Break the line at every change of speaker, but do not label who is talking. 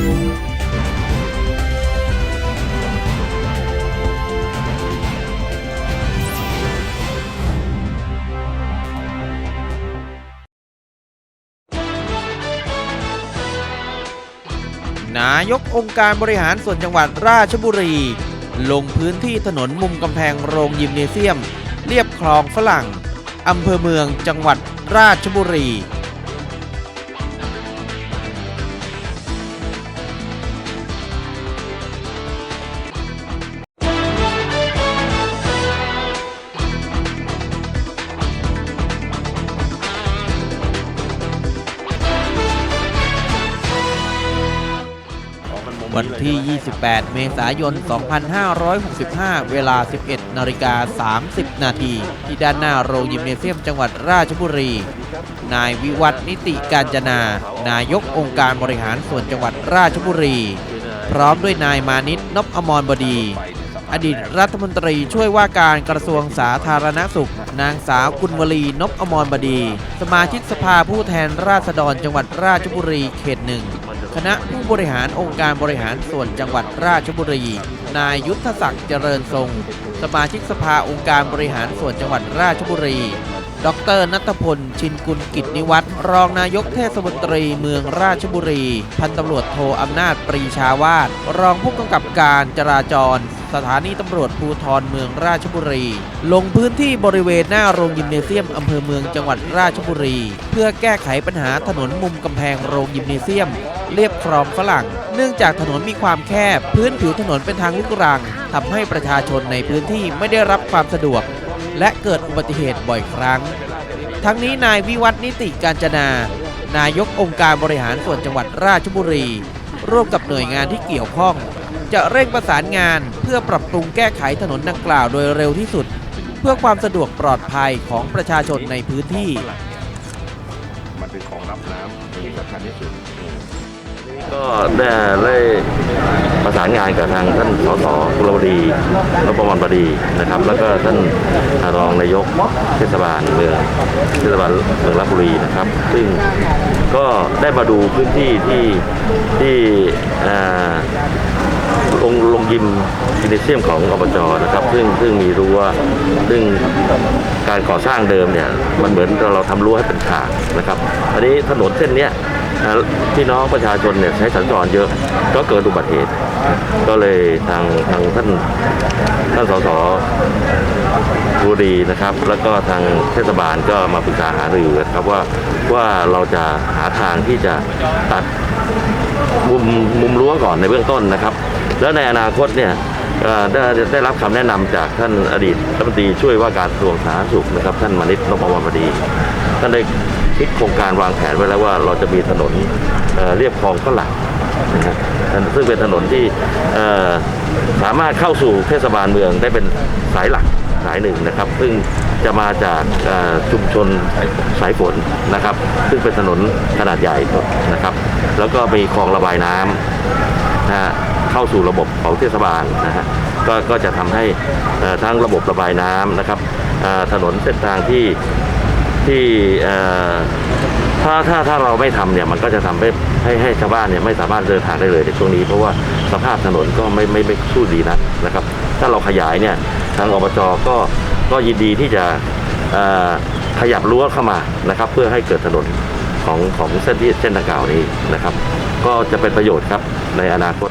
นายกองค์การบริหารส่วนจังหวัดราชบุรี ลงพื้นที่ถนนมุมกำแพงโรงยิมเนเซียม เรียบคลองฝรั่งอำเภอเมืองจังหวัดราชบุรี วันที่ 28 เมษายน 2565 เวลา 11 นาฬิกา 30 นาที ที่ด้านหน้าโรงยิมเนเซียมจังหวัดราชบุรี นายวิวัฒนิติการจนา นายกองค์การบริหารส่วนจังหวัดราชบุรี พร้อมด้วยนายมานิตนพอมรบดี อดีตรัฐมนตรีช่วยว่าการกระทรวงสาธารณสุข นางสาวกุลวลีนพอมรบดี สมาชิกสภาผู้แทนราษฎรจังหวัดราชบุรีเขตหนึ่ง คณะผู้บริหารองค์การบริหารส่วนจังหวัดราชบุรี นายยุทธศักดิ์เจริญทรง สมาชิกสภาองค์การบริหารส่วนจังหวัดราชบุรี ดรนัทพล ชินกุลกิจนิวัตรรองนายกเทศมนตรีเมืองราชบุรี พันตำรวจโทอำนาจปรีชาวาสรองผู้กำกับการจราจร สถานีตำรวจภูธรเมืองราชบุรี ลงพื้นที่บริเวณหน้าโรงยิมเนเซียมอำเภอเมืองจังหวัดราชบุรี เพื่อแก้ไขปัญหาถนนมุมกำแพงโรงยิมเนเซียมเรียบคลองฝรั่ง เนื่องจากถนนมีความแคบ พื้นผิวถนนเป็นทางลูกรังทำให้ประชาชนในพื้นที่ไม่ได้รับความสะดวก และเกิดอุบัติเหตุบ่อยครั้ง ทั้งนี้นายวิวัฒนิติการจนา นายกองค์การบริหารส่วนจังหวัดราชบุรี ร่วมกับหน่วยงานที่เกี่ยวข้อง จะเร่งประสานงานเพื่อปรับปรุงแก้ไขถนนดังกล่าวโดยเร็วที่สุด เพื่อความสะดวกปลอดภัยของประชาชนในพื้นที่
มันเป็นของรับน้ำที่สำคัญที่สุด
ก็ได้ได้ประสานงานกับทางท่านสสกุลวดีรบวรบดีนะครับ แล้วก็ท่านรองนายกเทศบาลเมืองเทศบาลเมืองราชบุรีนะครับ ซึ่งก็ได้มาดูพื้นที่ที่ที่อ่าลงลงยิมจินเนเซียมของอบจนะครับ ซึ่งซึ่งมีรั้วซึ่งการก่อสร้างเดิมเนี่ยมันเหมือนเราทำรั้วให้เป็นฉากนะครับอันนี้ถนนเส้นเนี้ย พี่น้องประชาชนเนี่ยใช้สัญจรเยอะก็เกิดอุบัติเหตุ ก็เลยทางทางท่านท่านสสบุรีนะครับ แล้วก็ทางเทศบาลก็มาปรึกษาหารือกันครับว่าว่าเราจะหาทางที่จะตัดมุมมุมรั้วก่อนในเบื้องต้นนะครับ แล้วในอนาคตเนี่ย ได้ได้รับคำแนะนำจากท่านอดีตรัฐมนตรีช่วยว่าการกระทรวงสาธารณสุขนะครับ ท่านมานิตนพวรบดีท่านได้คิดโครงการวางแผนไว้แล้วว่าเราจะมีถนนเเรียบคลองฝรั่งนะฮะซึ่งเป็นถนนที่สามารถเข้าสู่เทศบาลเมืองได้เป็นสายหลักสายหนึ่งนะครับ ซึ่งจะมาจากชุมชนสายฝนนะครับ ซึ่งเป็นถนนขนาดใหญ่นะครับ แล้วก็มีคลองระบายน้ำนะฮะ เข้าสู่ระบบของเทศบาลนะฮะก็ก็จะทำให้ทั้งระบบระบายน้ำนะครับถนนเส้นทางที่ที่ถ้าถ้าถ้าเราไม่ทำเนี่ยมันก็จะทำให้ให้ให้ชาวบ้านเนี่ยไม่สามารถเดินทางได้เลยในช่วงนี้ เพราะว่าสภาพถนนก็ไม่ไม่ไม่สู้ดีนักนะครับ ถ้าเราขยายเนี่ยทางอบจก็ก็ยินดีที่จะขยับรั้วเข้ามานะครับ เพื่อให้เกิดถนนของของเส้นที่เส้นดังกล่าวนี้นะครับ ก็จะเป็นประโยชน์ครับในอนาคต